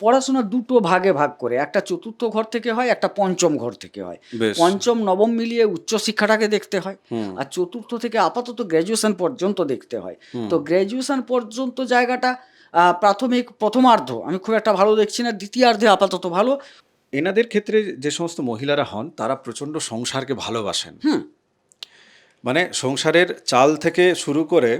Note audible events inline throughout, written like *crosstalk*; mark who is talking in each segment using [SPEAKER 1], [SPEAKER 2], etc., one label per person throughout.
[SPEAKER 1] পড়াশোনা দুটো ভাগে ভাগ করে একটা চতুর্থ ঘর থেকে হয় একটা পঞ্চম ঘর থেকে হয়। পঞ্চম নবম মিলিয়ে উচ্চশিক্ষাটাকে দেখতে হয় আর চতুর্থ থেকে আপাতত গ্র্যাজুয়েশন পর্যন্ত দেখতে হয়। তো গ্র্যাজুয়েশন পর্যন্ত জায়গাটা প্রাথমিক প্রথমার্ধ আমি খুব একটা ভালো দেখছি না দ্বিতীয়ার্ধে আপাতত ভালো।
[SPEAKER 2] এনাদের ক্ষেত্রে যে সমস্ত মহিলারা হন তারা প্রচণ্ড সংসারকে ভালোবাসেন। মানে সংসারের চাল থেকে শুরু করে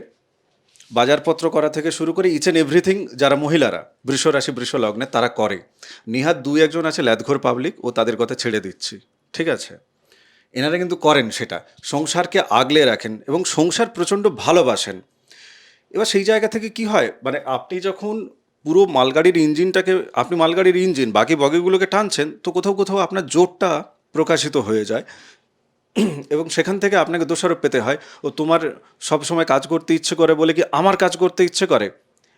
[SPEAKER 2] বাজারপত্র করা থেকে শুরু করে ইচ অ্যান্ড এভরিথিং যারা মহিলারা বৃষ রাশি বৃষ লগ্নে তারা করে। নিহাত দুই একজন আছে, ল্যাদঘর পাবলিক, ও তাদের কথা ছেড়ে দিচ্ছি। ঠিক আছে? এনারা কিন্তু করেন সেটা। সংসারকে আগলে রাখেন এবং সংসার প্রচণ্ড ভালোবাসেন। এবার সেই জায়গা থেকে কি হয়? মানে আপনি যখন পুরো মালগাড়ির ইঞ্জিনটাকে, আপনি মালগাড়ির ইঞ্জিন, বাকি বগিগুলোকে টানছেন, তো কোথাও কোথাও আপনার জোরটা প্রকাশিত হয়ে যায়। *clears throat* এবং সেখান থেকে আপনাকে দোষারোপ পেতে হয় ও তোমার সব সময় কাজ করতে ইচ্ছে করে বলে কি আমার কাজ করতে ইচ্ছে করে?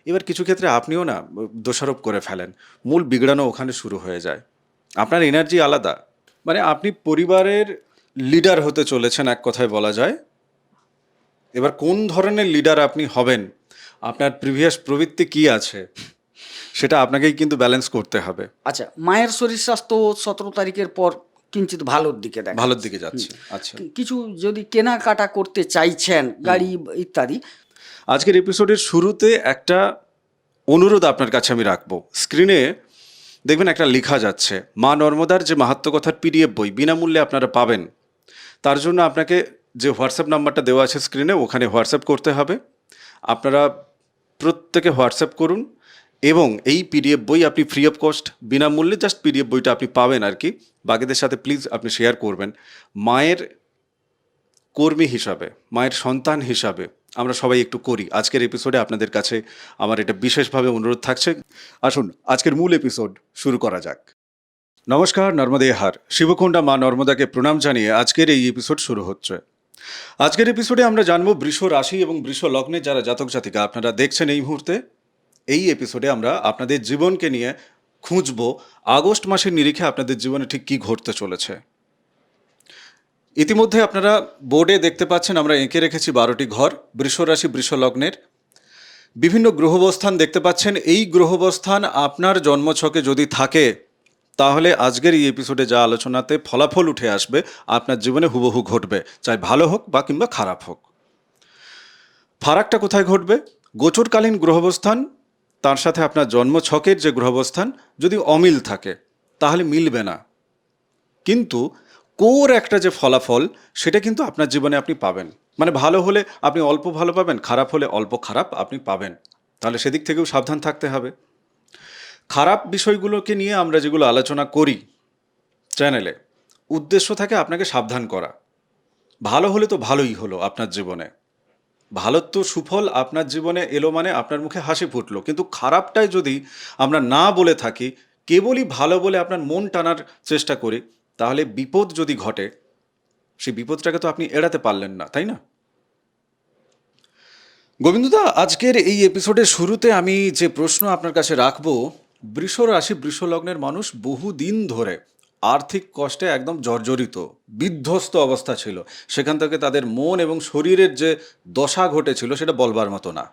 [SPEAKER 2] এবার কিছু ক্ষেত্রে আপনিও না দোষারোপ করে ফেলেন। মূল বিগড়ানো ওখানে শুরু হয়ে যায়। আপনার এনার্জি আলাদা। মানে আপনি পরিবারের লিডার হতে চলেছেন এক কথায় বলা যায়। এবার কোন ধরনের লিডার আপনি হবেন? আপনার প্রিভিয়াস প্রবৃত্তি কি আছে? সেটা আপনাকেই কিন্তু ব্যালেন্স করতে হবে।
[SPEAKER 1] আচ্ছা মায়ের শরীর স্বাস্থ্য সতেরো তারিখের পর কিঞ্চিত ভালোর দিকে দেখা
[SPEAKER 2] ভালোর দিকে যাচ্ছে আচ্ছা।
[SPEAKER 1] কিছু যদি কেনাকাটা করতে চাইছেন গাড়ি ইত্যাদি।
[SPEAKER 2] আজকের এপিসোডের শুরুতে একটা অনুরোধ আপনার কাছে আমি রাখব। স্ক্রিনে দেখবেন একটা লেখা যাচ্ছে মা নর্মদার যে মাহাত্ম কথার পিডিএফ বই বিনামূল্যে আপনারা পাবেন। তার জন্য আপনাকে যে হোয়াটসঅ্যাপ নাম্বারটা দেওয়া আছে স্ক্রিনে ওখানে হোয়াটসঅ্যাপ করতে হবে। আপনারা প্রত্যেকে হোয়াটসঅ্যাপ করুন এবং এই পিডিএফ বই আপনি ফ্রি অফ কস্ট বিনামূল্যে জাস্ট পিডিএফ বইটা আপনি পাবেন আর কি। বাকিদের সাথে প্লিজ আপনি শেয়ার করবেন। মায়ের কর্মী হিসাবে, মায়ের সন্তান হিসাবে আমরা সবাই একটু করি। আজকের এপিসোডে আপনাদের কাছে আমার এটা বিশেষভাবে অনুরোধ থাকছে। আসুন, আজকের মূল এপিসোড শুরু করা যাক। নমস্কার, নর্মদে হার। শিবকুণ্ডা মা নর্মদাকে প্রণাম জানিয়ে আজকের এই এপিসোড শুরু হচ্ছে। আজকের এপিসোডে আমরা জানব বৃষ রাশি এবং বৃষ লগ্নে যারা জাতক জাতিকা, আপনারা দেখছেন এই মুহূর্তে। এই এপিসোডে আমরা আপনাদের জীবনকে নিয়ে খুঁজবো আগস্ট মাসের নিরিখে আপনাদের জীবনে ঠিক কী ঘটতে চলেছে। ইতিমধ্যে আপনারা বোর্ডে দেখতে পাচ্ছেন আমরা এঁকে রেখেছি বারোটি ঘর, বৃষরাশি, বৃষলগ্নের। বিভিন্ন গ্রহবস্থান দেখতে পাচ্ছেন। এই গ্রহবস্থান আপনার জন্মছকে যদি থাকে, তাহলে আজকের এই এপিসোডে যা আলোচনাতে ফলাফল উঠে আসবে, আপনার জীবনে হুবহু ঘটবে, চাই ভালো হোক বা কিংবা খারাপ হোক। ফারাকটা কোথায় ঘটবে? গোচরকালীন গ্রহবস্থান তার সাথে আপনার জন্ম ছকের যে গ্রহবস্থান যদি অমিল থাকে, তাহলে মিলবে না। কিন্তু কোর একটা যে ফলাফল, সেটা কিন্তু আপনার জীবনে আপনি পাবেন। মানে ভালো হলে আপনি অল্প ভালো পাবেন, খারাপ হলে অল্প খারাপ আপনি পাবেন। তাহলে সেদিক থেকেও সাবধান থাকতে হবে। খারাপ বিষয়গুলোকে নিয়ে আমরা যেগুলো আলোচনা করি চ্যানেলে, উদ্দেশ্য থাকে আপনাকে সাবধান করা। ভালো হলে তো ভালোই হলো আপনার জীবনে। ভালো তো সুফল আপনার জীবনে এলো মানে আপনার মুখে হাসি ফুটলো। কিন্তু খারাপটাই যদি আমরা না বলে থাকি, কেবলই ভালো বলে আপনার মন টানার চেষ্টা করি, তাহলে বিপদ যদি ঘটে, সেই বিপদটাকে তো আপনি এড়াতে পারলেন না, তাই না? গোবিন্দদা, আজকের এই এপিসোডের শুরুতে আমি যে প্রশ্ন আপনার কাছে রাখব বৃষ রাশি বৃষ লগ্নের মানুষ বহুদিন ধরে আর্থিক কষ্টে একদম জর্জরিত বিধ্বস্ত অবস্থা ছিল। সেখান থেকে তাদের মন এবং শরীরের যে দশা ঘটেছিল সেটা বলবার মতো না।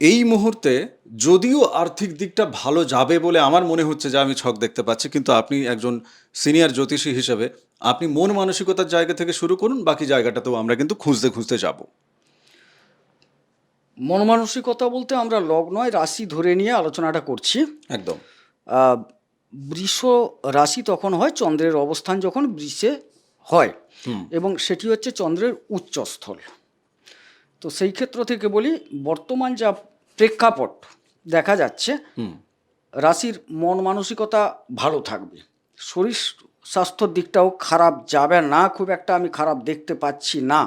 [SPEAKER 2] এই মুহূর্তে যদিও আর্থিক দিকটা ভালো যাবে বলে আমার মনে হচ্ছে যে আমি ছক দেখতে পাচ্ছি কিন্তু আপনি একজন সিনিয়র জ্যোতিষী হিসেবে আপনি মন মানসিকতার জায়গা থেকে শুরু করুন বাকি জায়গাটাতেও আমরা কিন্তু খুঁজতে খুঁজতে যাব।
[SPEAKER 1] মন মানসিকতা বলতে আমরা লগ্নয় রাশি ধরে নিয়ে আলোচনাটা করছি।
[SPEAKER 2] একদম।
[SPEAKER 1] বৃষ রাশি তখন হয় চন্দ্রের অবস্থান যখন বৃষে হয়। এবং সেটি হচ্ছে চন্দ্রের উচ্চস্থল। তো সেই ক্ষেত্র থেকে বলি বর্তমান যা প্রেক্ষাপট দেখা যাচ্ছে রাশির মন মানসিকতা ভালো থাকবে। শরীর স্বাস্থ্যর দিকটাও খারাপ যাবে না খুব একটা আমি খারাপ দেখতে পাচ্ছি না।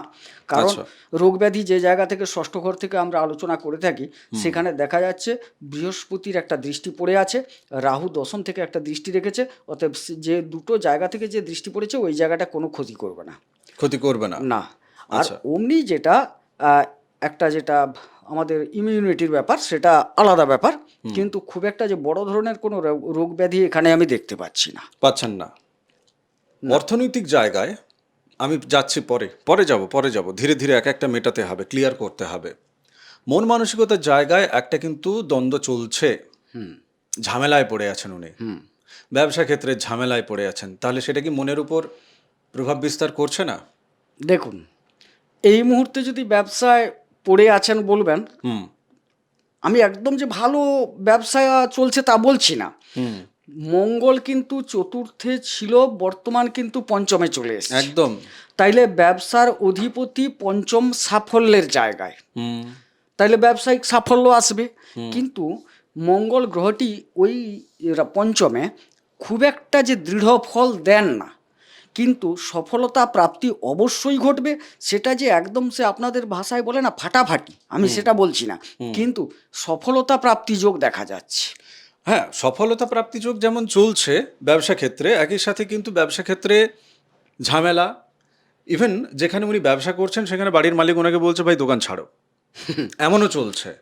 [SPEAKER 1] কারণ
[SPEAKER 2] আচ্ছা।
[SPEAKER 1] রোগ ব্যাধি যে জায়গা থেকে ষষ্ঠ ঘর থেকে আমরা আলোচনা করে থাকি সেখানে দেখা যাচ্ছে বৃহস্পতির একটা দৃষ্টি পড়ে আছে রাহু দশম থেকে একটা দৃষ্টি রেখেছে অতএব যে দুটো জায়গা থেকে যে দৃষ্টি পড়েছে ওই জায়গাটা কোনো ক্ষতি করবে না।
[SPEAKER 2] ক্ষতি করবে না?
[SPEAKER 1] না। আর
[SPEAKER 2] আচ্ছা।
[SPEAKER 1] অমনি যেটা একটা যেটা আমাদের ইমিউনিটির ব্যাপার সেটা আলাদা ব্যাপার কিন্তু খুব একটা যে বড় ধরনের কোনো রোগ ব্যাধি এখানে আমি দেখতে পাচ্ছি না।
[SPEAKER 2] পাচ্ছেন না। অর্থনৈতিক জায়গায় আমি যাচ্ছি পরে পরে যাব পরে যাব। ধীরে ধীরে এক একটা মেটাতে হবে ক্লিয়ার করতে হবে। মন মানসিকতার জায়গায় একটা কিন্তু দ্বন্দ্ব চলছে। ঝামেলায় পড়ে আছেন উনি। ব্যবসা ক্ষেত্রে ঝামেলায় পড়ে আছেন। তাহলে সেটা কি মনের উপর প্রভাব বিস্তার করছে না?
[SPEAKER 1] দেখুন এই মুহূর্তে যদি ব্যবসায় পড়ে আছেন বলবেন
[SPEAKER 2] হুম।
[SPEAKER 1] আমি একদম যে ভালো ব্যবসা চলছে তা বলছি না।
[SPEAKER 2] হুম।
[SPEAKER 1] মঙ্গল কিন্তু চতুর্থে ছিল বর্তমান কিন্তু পঞ্চমে চলে এসেছে।
[SPEAKER 2] একদম।
[SPEAKER 1] তাইলে ব্যবসার অধিপতি পঞ্চম সাফল্যের জায়গায়। তাইলে ব্যবসায়িক সাফল্য আসবে। কিন্তু মঙ্গল গ্রহটি ওই পঞ্চমে খুব একটা যে দৃঢ় ফল দেন না। কিন্তু সফলতা প্রাপ্তি অবশ্যই ঘটবে সেটা যে একদম সে আপনাদের ভাষায় বলে না ফাটাফাটি। আমি সেটা বলছি না। কিন্তু সফলতা প্রাপ্তি যোগ দেখা যাচ্ছে।
[SPEAKER 2] হ্যাঁ সফলতা প্রাপ্তি যোগ যেমন চলছে ব্যবসা ক্ষেত্রে একই সাথে কিন্তু ব্যবসা ক্ষেত্রে ঝামেলা। ইভেন যেখানে উনি ব্যবসা করছেন সেখানে বাড়ির মালিক ওনাকে বলছে ভাই দোকান ছাড়ো। *laughs* এমনও চলছে।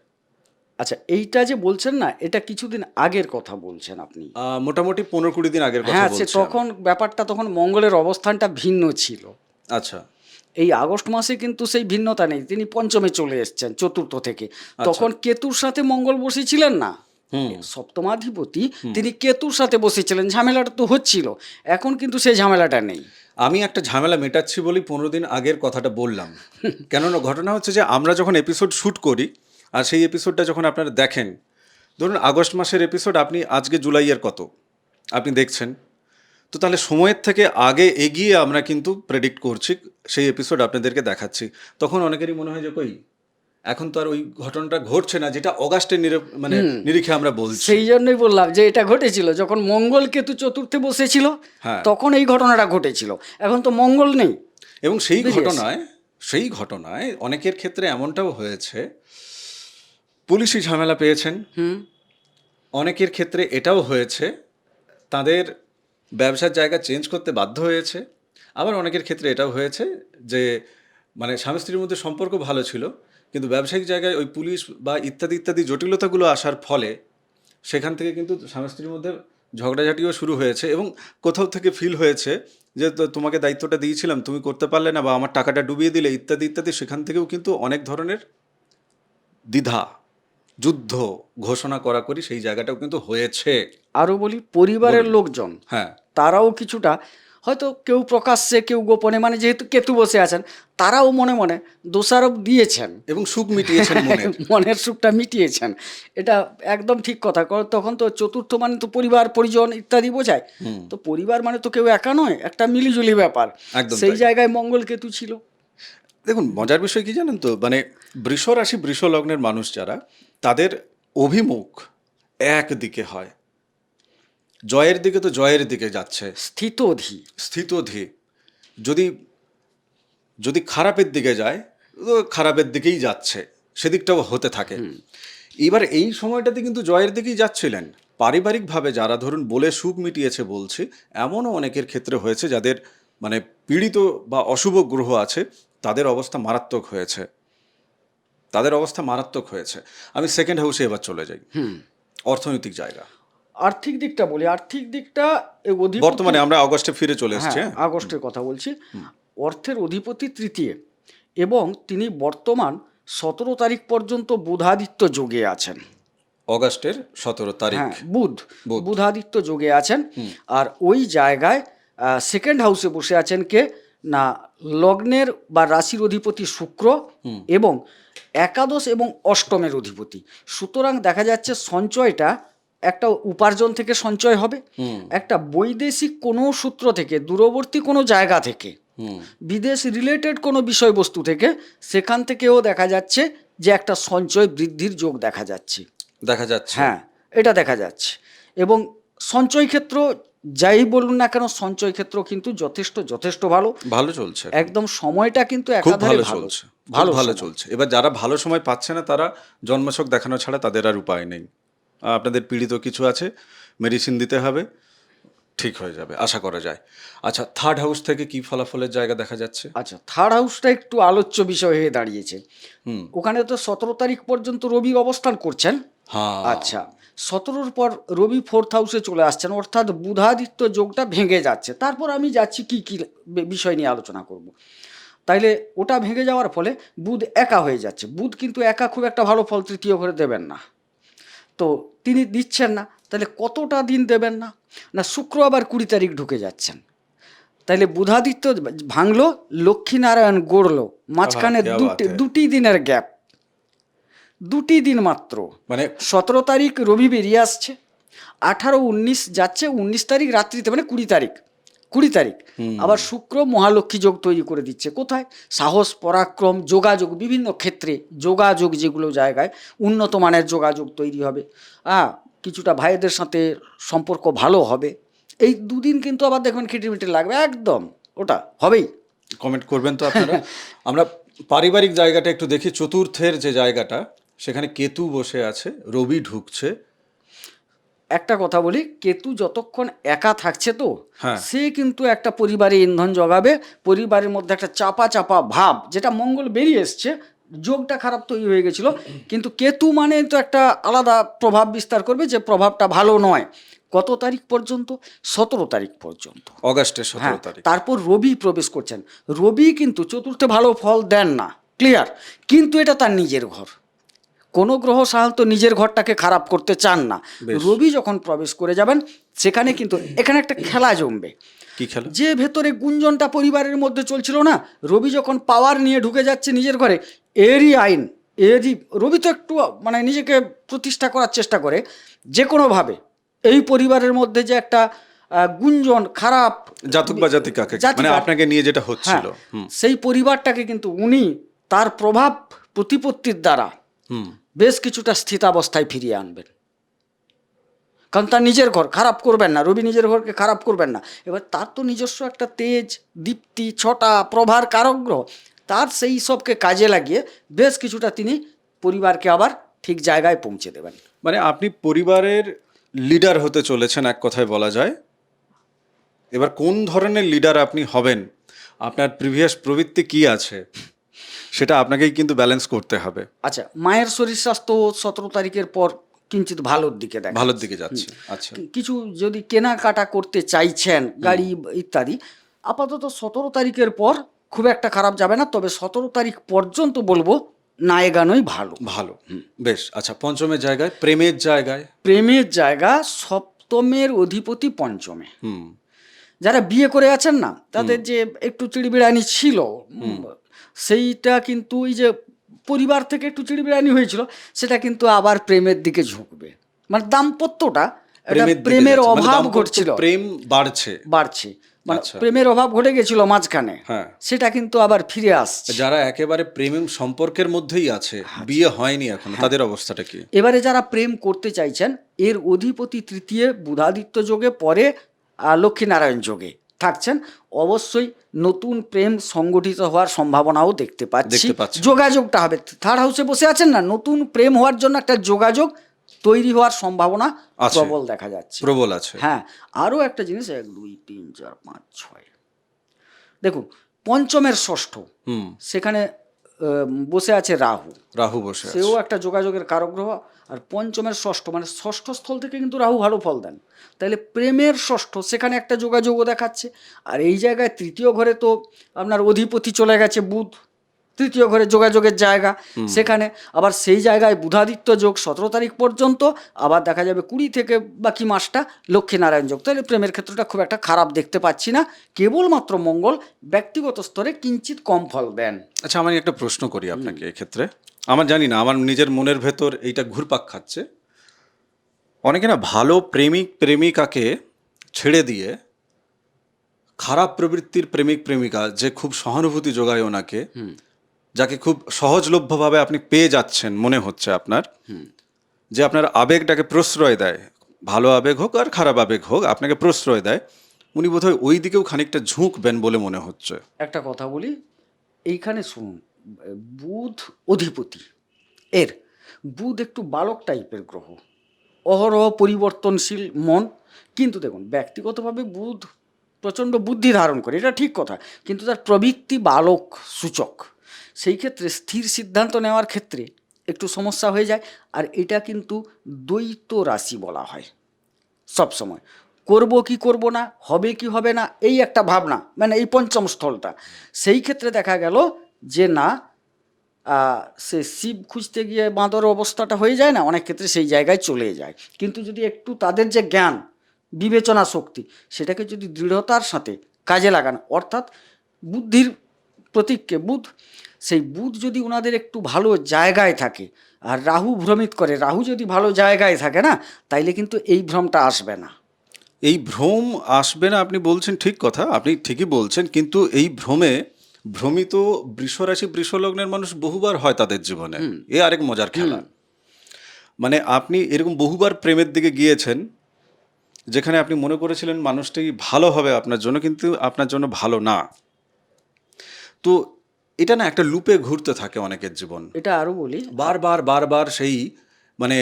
[SPEAKER 1] আচ্ছা এইটা যে বলছেন না এটা কিছুদিন আগের কথা বলছেন আপনি?
[SPEAKER 2] আহ, মোটামুটি পনেরো কুড়ি দিন আগের কথা
[SPEAKER 1] হ্যাঁ সে
[SPEAKER 2] বলছি
[SPEAKER 1] তখন ব্যাপারটা তখন মঙ্গলের অবস্থানটা ভিন্ন ছিল।
[SPEAKER 2] আচ্ছা।
[SPEAKER 1] এই আগস্ট মাসে কিন্তু সেই ভিন্নতা নেই। তিনি পঞ্চমে চলে এসেছেন চতুর্থ থেকে। তখন কেতুর সাথে মঙ্গল বসেছিলেন না? সপ্তমাধিপতি তিনি কেতুর সাথে বসেছিলেন ঝামেলাটা তো হচ্ছিল। এখন কিন্তু সেই ঝামেলাটা নেই।
[SPEAKER 2] আমি একটা ঝামেলা মেটাচ্ছি বলেই পনেরো দিন আগের কথাটা বললাম। *laughs* কেননা ঘটনা হচ্ছে যে আমরা যখন এপিসোড শ্যুট করি আর সেই এপিসোডটা যখন আপনারা দেখেন ধরুন আগস্ট মাসের এপিসোড আপনি আজকে জুলাইয়ের কত? আপনি দেখছেন। তো তাহলে সময়ের থেকে আগে এগিয়ে আমরা কিন্তু প্রেডিক্ট করছি সেই এপিসোড আপনাদেরকে দেখাচ্ছি। তখন অনেকেরই মনে হয় যে কই? এখন তো আর ওই ঘটনাটা ঘটছে না যেটা অগাস্টের নিরে- মানে নিরিখে আমরা বলছি।
[SPEAKER 1] সেই জন্যই বললাম যে এটা ঘটেছিল যখন মঙ্গল কেতু চতুর্থে বসেছিল
[SPEAKER 2] হ্যাঁ।
[SPEAKER 1] তখন এই ঘটনাটা ঘটেছিল। এখন তো মঙ্গল নেই।
[SPEAKER 2] এবং সেই ঘটনায় সেই ঘটনায় অনেকের ক্ষেত্রে এমনটাও হয়েছে পুলিশি ঝামেলা পেয়েছেন। অনেকের ক্ষেত্রে এটাও হয়েছে তাদের ব্যবসার জায়গা চেঞ্জ করতে বাধ্য হয়েছে। আবার অনেকের ক্ষেত্রে এটাও হয়েছে যে মানে স্বামী স্ত্রীর মধ্যে সম্পর্ক ভালো ছিল। কিন্তু ব্যবসায়িক জায়গায় ওই পুলিশ বা ইত্যাদি ইত্যাদি জটিলতাগুলো আসার ফলে সেখান থেকে কিন্তু স্বামী স্ত্রীর মধ্যে ঝগড়াঝাটিও শুরু হয়েছে এবং কোথাও থেকে ফিল হয়েছে যে তোমাকে দায়িত্বটা দিয়েছিলাম তুমি করতে পারলে না বা আমার টাকাটা ডুবিয়ে দিলে ইত্যাদি ইত্যাদি সেখান থেকেও কিন্তু অনেক ধরনের দ্বিধা যুদ্ধ ঘোষণা করা করি সেই জায়গাটাও কিন্তু হয়েছে।
[SPEAKER 1] আরও বলি পরিবারের লোকজন
[SPEAKER 2] হ্যাঁ।
[SPEAKER 1] তারাও কিছুটা হয়তো কেউ প্রকাশ্যে কেউ গোপনে মানে যেহেতু কেতু বসে আছেন তারাও মনে মনে দোষারোপ দিয়েছেন।
[SPEAKER 2] এবং সুখ মিটিয়েছেন মনের। *laughs*
[SPEAKER 1] মনের সুখটা মিটিয়েছেন। এটা একদম ঠিক কথা। কারণ তখন তো চতুর্থ মানে তো পরিবার পরিজন ইত্যাদি বোঝায়। তো পরিবার মানে তো কেউ একা নয় একটা মিলিজুলি ব্যাপার। সেই জায়গায় মঙ্গল কেতু ছিল।
[SPEAKER 2] দেখুন মজার বিষয় কি জানেন তো? মানে বৃষ রাশি বৃষ লগ্নের মানুষ যারা তাদের অভিমুখ একদিকে হয়। জয়ের দিকে তো জয়ের দিকে যাচ্ছে।
[SPEAKER 1] স্থিতধি।
[SPEAKER 2] স্থিতধি। যদি যদি খারাপের দিকে যায় তো খারাপের দিকেই যাচ্ছে। সেদিকটাও হতে থাকে। এবার এই সময়টাতে কিন্তু জয়ের দিকেই যাচ্ছিলেন। পারিবারিকভাবে যারা ধরুন বলে সুখ মিটিয়েছে বলছি এমনও অনেকের ক্ষেত্রে হয়েছে যাদের মানে পীড়িত বা অশুভ গ্রহ আছে তাদের অবস্থা মারাত্মক হয়েছে। তাদের অবস্থা মারাত্মক হয়েছে। আমি সেকেন্ড হাউসে এবার চলে যাই। অর্থনৈতিক জায়গা।
[SPEAKER 1] আর্থিক দিকটা বলি আর্থিক দিকটা
[SPEAKER 2] বর্তমানে আমরা অগস্টে ফিরে চলে এসেছি
[SPEAKER 1] হ্যাঁ।
[SPEAKER 2] হ্যাঁ?
[SPEAKER 1] আগস্টের কথা বলছি। অর্থের অধিপতি তৃতীয় এবং তিনি বর্তমান সতেরো তারিখ পর্যন্ত বুধাদিত্য যোগে আছেন।
[SPEAKER 2] অগাস্টের সতেরো তারিখ।
[SPEAKER 1] হ্যাঁ বুধ
[SPEAKER 2] বুধ।
[SPEAKER 1] বুধাদিত্য যোগে আছেন। আর ওই জায়গায় সেকেন্ড হাউসে বসে আছেন কে? না লগ্নের বা রাশির অধিপতি শুক্র এবং একাদশ এবং অষ্টমের অধিপতি। সুতরাং দেখা যাচ্ছে সঞ্চয়টা একটা উপার্জন থেকে সঞ্চয় হবে একটা বৈদেশিক কোনো সূত্র থেকে দূরবর্তী কোনো জায়গা থেকে বিদেশ রিলেটেড কোনো বিষয়বস্তু থেকে সেখান থেকেও দেখা যাচ্ছে যে একটা সঞ্চয় বৃদ্ধির যোগ দেখা যাচ্ছে।
[SPEAKER 2] দেখা যাচ্ছে।
[SPEAKER 1] হ্যাঁ এটা দেখা যাচ্ছে। এবং সঞ্চয় ক্ষেত্র যাই বলুন না কেন সঞ্চয় ক্ষেত্র কিন্তু যথেষ্ট যথেষ্ট ভালো।
[SPEAKER 2] ভালো চলছে।
[SPEAKER 1] একদম সময়টা কিন্তু একাধারে
[SPEAKER 2] ভালো
[SPEAKER 1] ভালো।
[SPEAKER 2] চলছে।
[SPEAKER 1] ভালো
[SPEAKER 2] ভালো চলছে। এবার যারা ভালো সময় পাচ্ছে না তারা জন্মছক দেখানো ছাড়া তাদের আর উপায় নেই। আপনাদের পীড়িত কিছু আছে মেডিসিন দিতে হবে ঠিক হয়ে যাবে আশা করা যায়। আচ্ছা থার্ড হাউস থেকে কি ফলাফলের জায়গা দেখা যাচ্ছে?
[SPEAKER 1] আচ্ছা থার্ড হাউসটা একটু আলোচ্য বিষয় হয়ে দাঁড়িয়েছে।
[SPEAKER 2] হুম।
[SPEAKER 1] ওখানে তো সতেরো তারিখ পর্যন্ত রবি অবস্থান করছেন।
[SPEAKER 2] হ্যাঁ।
[SPEAKER 1] আচ্ছা সতেরোর পর রবি ফোর্থ হাউসে চলে আসছেন অর্থাৎ বুধাদিত্য যোগটা ভেঙে যাচ্ছে। তারপর আমি যাচ্ছি কি কি বিষয় নিয়ে আলোচনা করব। তাইলে ওটা ভেঙে যাওয়ার ফলে বুধ একা হয়ে যাচ্ছে। বুধ কিন্তু একা খুব একটা ভালো ফল তৃতীয় ঘরে দেবেন না। তো তিনি দিচ্ছেন না তাহলে কতটা দিন দেবেন না? না শুক্রবার কুড়ি তারিখ ঢুকে যাচ্ছেন। তাহলে বুধাদিত্য ভাঙলো লক্ষ্মীনারায়ণ গড়লো মাঝখানে দুটি দুটি দিনের গ্যাপ। দুটি দিন মাত্র।
[SPEAKER 2] মানে
[SPEAKER 1] সতেরো তারিখ রবি বেরিয়ে আসছে আঠারো উনিশ যাচ্ছে উনিশ তারিখ রাত্রিতে মানে কুড়ি তারিখ। কুড়ি তারিখ। আবার শুক্র মহালক্ষ্মী যোগ তৈরি করে দিচ্ছে। কোথায়? সাহস পরাক্রম যোগাযোগ বিভিন্ন ক্ষেত্রে যোগাযোগ যেগুলো জায়গায় উন্নত মানের যোগাযোগ তৈরি হবে। হ্যাঁ কিছুটা ভাইদের সাথে সম্পর্ক ভালো হবে। এই দুদিন কিন্তু আবার দেখবেন খিটিমিটি লাগবে। একদম ওটা হবেই।
[SPEAKER 2] কমেন্ট করবেন তো আপনারা। *laughs* আমরা পারিবারিক জায়গাটা একটু দেখি। চতুর্থের যে জায়গাটা সেখানে কেতু বসে আছে রবি ঢুকছে।
[SPEAKER 1] একটা কথা বলি কেতু যতক্ষণ একা থাকছে তো
[SPEAKER 2] হ্যাঁ।
[SPEAKER 1] সে কিন্তু একটা পরিবারে ইন্ধন জগাবে পরিবারের মধ্যে একটা চাপা চাপা ভাব যেটা মঙ্গল বেরিয়ে এসছে যোগটা খারাপ তৈরি হয়ে গেছিল কিন্তু কেতু মানে তো একটা আলাদা প্রভাব বিস্তার করবে যে প্রভাবটা ভালো নয়। কত তারিখ পর্যন্ত? সতেরো তারিখ পর্যন্ত।
[SPEAKER 2] অগাস্টের
[SPEAKER 1] হ্যাঁ
[SPEAKER 2] সতেরো তারিখ।
[SPEAKER 1] তারপর রবি প্রবেশ করছেন। রবি কিন্তু চতুর্থে ভালো ফল দেন না ক্লিয়ার কিন্তু এটা তার নিজের ঘর। কোনো গ্রহ সাধারণত নিজের ঘরটাকে খারাপ করতে চান না। রবি যখন প্রবেশ করে যাবেন সেখানে কিন্তু এখানে একটা খেলা জমবে।
[SPEAKER 2] কি খেলা?
[SPEAKER 1] যে ভেতরে গুঞ্জনটা পরিবারের মধ্যে চলছিল না রবি যখন পাওয়ার নিয়ে ঢুকে যাচ্ছে নিজের ঘরে এরই আইন এরই রবি তো একটু মানে নিজেকে প্রতিষ্ঠা করার চেষ্টা করে যে কোনোভাবে এই পরিবারের মধ্যে যে একটা গুঞ্জন খারাপ
[SPEAKER 2] জাতক বা জাতিকাকে
[SPEAKER 1] জাতিকা-
[SPEAKER 2] মানে আপনাকে নিয়ে যেটা
[SPEAKER 1] হ্যাঁ।
[SPEAKER 2] হচ্ছিল
[SPEAKER 1] সেই পরিবারটাকে কিন্তু উনি তার প্রভাব প্রতিপত্তির দ্বারা বেশ কিছুটা স্থিতাবস্থায় ফিরিয়ে আনবেন। কারণ তার নিজের ঘর খারাপ করবেন না, রবি নিজের ঘরকে খারাপ করবেন না। এবার তার তো নিজস্ব একটা তেজ, দীপ্তি, ছটা প্রভার কারক গ্রহ তার সেই সবকে কাজে লাগিয়ে বেশ কিছুটা তিনি পরিবারকে আবার ঠিক জায়গায় পৌঁছে দেবেন।
[SPEAKER 2] মানে আপনি পরিবারের লিডার হতে চলেছেন এক কথায় বলা যায়। এবার কোন ধরনের লিডার আপনি হবেন? আপনার প্রিভিয়াস প্রবৃত্তি কি আছে? সেটা আপনাকেই কিন্তু ব্যালেন্স করতে হবে।
[SPEAKER 1] আচ্ছা মায়ের শরীর স্বাস্থ্য সতেরো তারিখের পর কিঞ্চিত ভালোর দিকে দেখা
[SPEAKER 2] ভালোর দিকে যাচ্ছে আচ্ছা।
[SPEAKER 1] কিছু যদি কেনাকাটা করতে চাইছেন গাড়ি ইত্যাদি আপাতত সতেরো তারিখের পর খুব একটা খারাপ যাবে না তবে সতেরো তারিখ পর্যন্ত বলব না এগানোই ভালো
[SPEAKER 2] ভালো বেশ আচ্ছা পঞ্চমের জায়গায় প্রেমের জায়গায়?
[SPEAKER 1] প্রেমের জায়গা সপ্তমের অধিপতি পঞ্চমে।
[SPEAKER 2] হুম।
[SPEAKER 1] যারা বিয়ে করে আছেন না তাদের যে একটু চিড়িবিড়ানি ছিল সেইটা কিন্তু এই যে পরিবার থেকে একটু চিড়িবিড়ানি হয়েছিল সেটা কিন্তু আবার প্রেমের দিকে ঝুঁকবে। মানে দাম্পত্যটা
[SPEAKER 2] প্রেমের। মানে
[SPEAKER 1] অভাব ঘটছিল।
[SPEAKER 2] প্রেম বাড়ছে।
[SPEAKER 1] বাড়ছে। মানে
[SPEAKER 2] আচ্ছা।
[SPEAKER 1] প্রেমের অভাব ঘটে গেছিল মাঝখানে।
[SPEAKER 2] হ্যাঁ।
[SPEAKER 1] সেটা কিন্তু আবার ফিরে আসছে।
[SPEAKER 2] যারা একেবারে প্রেম সম্পর্কের মধ্যেই আছে বিয়ে হয়নি এখন তাদের অবস্থাটা কি?
[SPEAKER 1] এবারে যারা প্রেম করতে চাইছেন এর অধিপতি তৃতীয় বুধাদিত্য যোগে পরে লক্ষ্মীনারায়ণ যোগে। থাকছেন অবশ্যই নতুন প্রেম সংগঠিত হওয়ার সম্ভাবনাও দেখতে পাচ্ছি। যোগাযোগটা হবে। থার্ড হাউসে বসে আছেন না? নতুন প্রেম হওয়ার জন্য একটা যোগাযোগ তৈরি হওয়ার সম্ভাবনা। প্রবল দেখা যাচ্ছে।
[SPEAKER 2] প্রবল আছে।
[SPEAKER 1] হ্যাঁ আরও একটা জিনিস এক দুই তিন চার পাঁচ ছয়। দেখুন পঞ্চমের ষষ্ঠ।
[SPEAKER 2] হুম।
[SPEAKER 1] সেখানে বসে আছে রাহু।
[SPEAKER 2] রাহু বসে
[SPEAKER 1] সেও একটা যোগাযোগের কারক গ্রহ আর পঞ্চমের ষষ্ঠ মানে ষষ্ঠ স্থল থেকে কিন্তু রাহু ভালো ফল দেন। তাহলে প্রেমের ষষ্ঠ সেখানে একটা যোগাযোগও দেখাচ্ছে। আর এই জায়গায় তৃতীয় ঘরে তো আপনার অধিপতি চলে গেছে বুধ। তৃতীয় ঘরে যোগাযোগের জায়গা। সেখানে আবার সেই জায়গায় বুধাদিত্য যোগ সতেরো তারিখ পর্যন্ত আবার দেখা যাবে কুড়ি থেকে বাকি মাসটা লক্ষ্মীনারায়ণ যোগ। তাহলে প্রেমের ক্ষেত্রটা খুব একটা খারাপ দেখতে পাচ্ছি না। কেবলমাত্র মঙ্গল ব্যক্তিগত স্তরে কিঞ্চিত কম ফল দেন।
[SPEAKER 2] আচ্ছা আমি একটা প্রশ্ন করি আপনাকে এক্ষেত্রে। আমার জানি না আমার নিজের মনের ভেতর এইটা ঘুরপাক খাচ্ছে। অনেকে না ভালো প্রেমিক প্রেমিকাকে ছেড়ে দিয়ে খারাপ প্রবৃত্তির প্রেমিক প্রেমিকা যে খুব সহানুভূতি যোগায় ওনাকে যাকে খুব সহজলভ্যভাবে আপনি পেয়ে যাচ্ছেন মনে হচ্ছে আপনার। যে আপনার আবেগটাকে প্রশ্রয় দেয়। ভালো আবেগ হোক আর খারাপ আবেগ হোক আপনাকে প্রশ্রয় দেয়। উনি বোধহয় ওই দিকেও খানিকটা ঝুঁকবেন বলে মনে হচ্ছে।
[SPEAKER 1] একটা কথা বলি এইখানে শুনুন বুধ অধিপতি। এর বুধ একটু বালক টাইপের গ্রহ। অহরহ পরিবর্তনশীল মন। কিন্তু দেখুন ব্যক্তিগতভাবে বুধ প্রচণ্ড বুদ্ধি ধারণ করে এটা ঠিক কথা। কিন্তু তার প্রবৃত্তি বালক সূচক। সেই ক্ষেত্রে স্থির সিদ্ধান্ত নেওয়ার ক্ষেত্রে একটু সমস্যা হয়ে যায়। আর এটা কিন্তু দ্বৈত রাশি বলা হয়। সব সময়। করব কি করব না, হবে কি হবে না, এই একটা ভাবনা মানে এই পঞ্চম স্থলটা। সেই ক্ষেত্রে দেখা গেল যে না সে শিব খুঁজতে গিয়ে বাঁদর অবস্থাটা হয়ে যায় না, অনেক ক্ষেত্রে সেই জায়গায় চলে যায়। কিন্তু যদি একটু তাদের যে জ্ঞান, বিবেচনা শক্তি, সেটাকে যদি দৃঢ়তার সাথে কাজে লাগান, অর্থাৎ বুদ্ধির প্রতীককে বুধ সেই বুধ যদি ওনাদের একটু ভালো জায়গায় থাকে আর রাহু ভ্রমিত করে রাহু যদি ভালো জায়গায় থাকে না তাইলে কিন্তু এই ভ্রমটা আসবে না।
[SPEAKER 2] এই ভ্রম আসবে না আপনি বলছেন ঠিক কথা আপনি ঠিকই বলছেন কিন্তু এই ভ্রমে ভ্রমিত বৃষরাশি বৃষলগ্নের মানুষ বহুবার হয় তাদের জীবনে। এ আরেক মজার খেলা। মানে আপনি এরকম বহুবার প্রেমের দিকে গিয়েছেন যেখানে আপনি মনে করেছিলেন মানুষটি ভালো হবে আপনার জন্য কিন্তু আপনার জন্য ভালো না। তো এটা না একটা লুপে ঘুরতে থাকে অনেকের জীবন।
[SPEAKER 1] এটা আরও বলি।
[SPEAKER 2] বারবার বারবার সেই মানে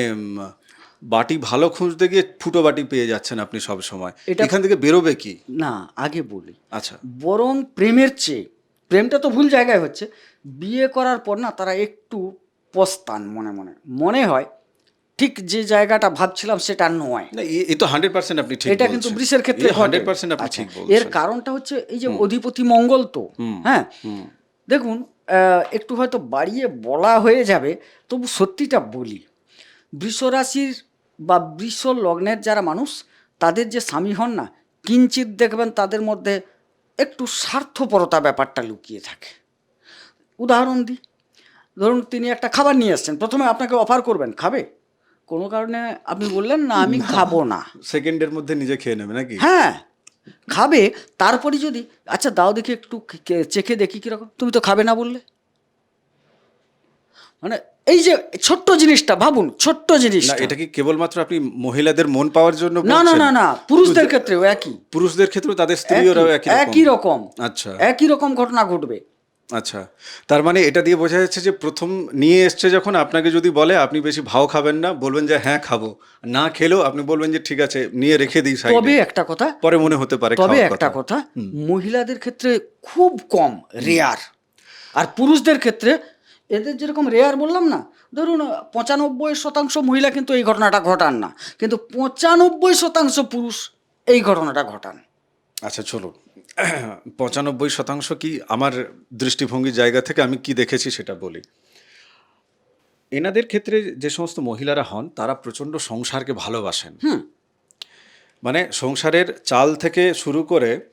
[SPEAKER 2] বাটি ভালো খুঁজতে গিয়ে ফুটো বাটি পেয়ে যাচ্ছেন আপনি সব সময়
[SPEAKER 1] এটা-
[SPEAKER 2] এখান থেকে বেরোবে কি?
[SPEAKER 1] না আগে বলি।
[SPEAKER 2] আচ্ছা।
[SPEAKER 1] বরং প্রেমের চেয়ে প্রেমটা তো ভুল জায়গায় হচ্ছে বিয়ে করার পর না তারা একটু পস্তান মনে মনে। মনে হয় ঠিক যে জায়গাটা ভাবছিলাম সেটা নয়।
[SPEAKER 2] এ তো হান্ড্রেড পার্সেন্ট আপনি ঠিক
[SPEAKER 1] এটা কিন্তু বৃষের ক্ষেত্রে
[SPEAKER 2] হান্ড্রেড পার্সেন্ট আপনি
[SPEAKER 1] আচ্ছা,
[SPEAKER 2] ঠিক
[SPEAKER 1] এর কারণটা হচ্ছে এই যে অধিপতি মঙ্গল তো হ্যাঁ? দেখুন একটু হয়তো বাড়িয়ে বলা হয়ে যাবে তবু সত্যিটা বলি। বৃষ রাশির বা বৃষ লগ্নের যারা মানুষ তাদের যে স্বামী হন না কিঞ্চিত দেখবেন তাদের মধ্যে একটু স্বার্থপরতা ব্যাপারটা লুকিয়ে থাকে। উদাহরণ দিই ধরুন তিনি একটা খাবার নিয়ে এসছেন প্রথমে আপনাকে অফার করবেন খাবে? কোনো কারণে আপনি বললেন না আমি খাব না।
[SPEAKER 2] সেকেন্ডের মধ্যে নিজে খেয়ে নেবে নাকি?
[SPEAKER 1] হ্যাঁ খাবে তারপরে যদি আচ্ছা দাও দেখি একটু চেখে দেখি কীরকম। তুমি তো খাবে না বললে। মানে এই যে ছোট্ট জিনিসটা ভাবুন ছোট্ট জিনিস
[SPEAKER 2] এটা কি কেবলমাত্র আপনি মহিলাদের মন পাওয়ার জন্য
[SPEAKER 1] না না না না পুরুষদের ক্ষেত্রেও একই।
[SPEAKER 2] পুরুষদের ক্ষেত্রেও তাদের স্ত্রীরাও একই
[SPEAKER 1] একই রকম।
[SPEAKER 2] আচ্ছা।
[SPEAKER 1] একই রকম ঘটনা ঘটবে।
[SPEAKER 2] আচ্ছা। তার মানে এটা দিয়ে বোঝা যাচ্ছে যে প্রথম নিয়ে এসছে যখন আপনাকে যদি বলে আপনি বেশি ভাও খাবেন না বলবেন যে হ্যাঁ খাব। না খেলেও আপনি বলবেন যে ঠিক আছে নিয়ে রেখে দিই সাইডে
[SPEAKER 1] তবে একটা কথা
[SPEAKER 2] পরে মনে হতে পারে
[SPEAKER 1] তবে একটা কথা। মহিলাদের ক্ষেত্রে খুব কম রেয়ার আর পুরুষদের ক্ষেত্রে এদের যেরকম রেয়ার বললাম না ধরুন পঁচানব্বই শতাংশ মহিলা কিন্তু এই ঘটনাটা ঘটান না কিন্তু পঁচানব্বই শতাংশ পুরুষ এই ঘটনাটা ঘটান।
[SPEAKER 2] আচ্ছা চলো পঁচানব্বই শতাংশ কি আমার দৃষ্টিভঙ্গির জায়গা থেকে আমি কি দেখেছি সেটা বলি। এনাদের ক্ষেত্রে যে সমস্ত মহিলারা হন তারা প্রচণ্ড সংসারকে ভালোবাসেন। মানে সংসারের চাল থেকে শুরু করে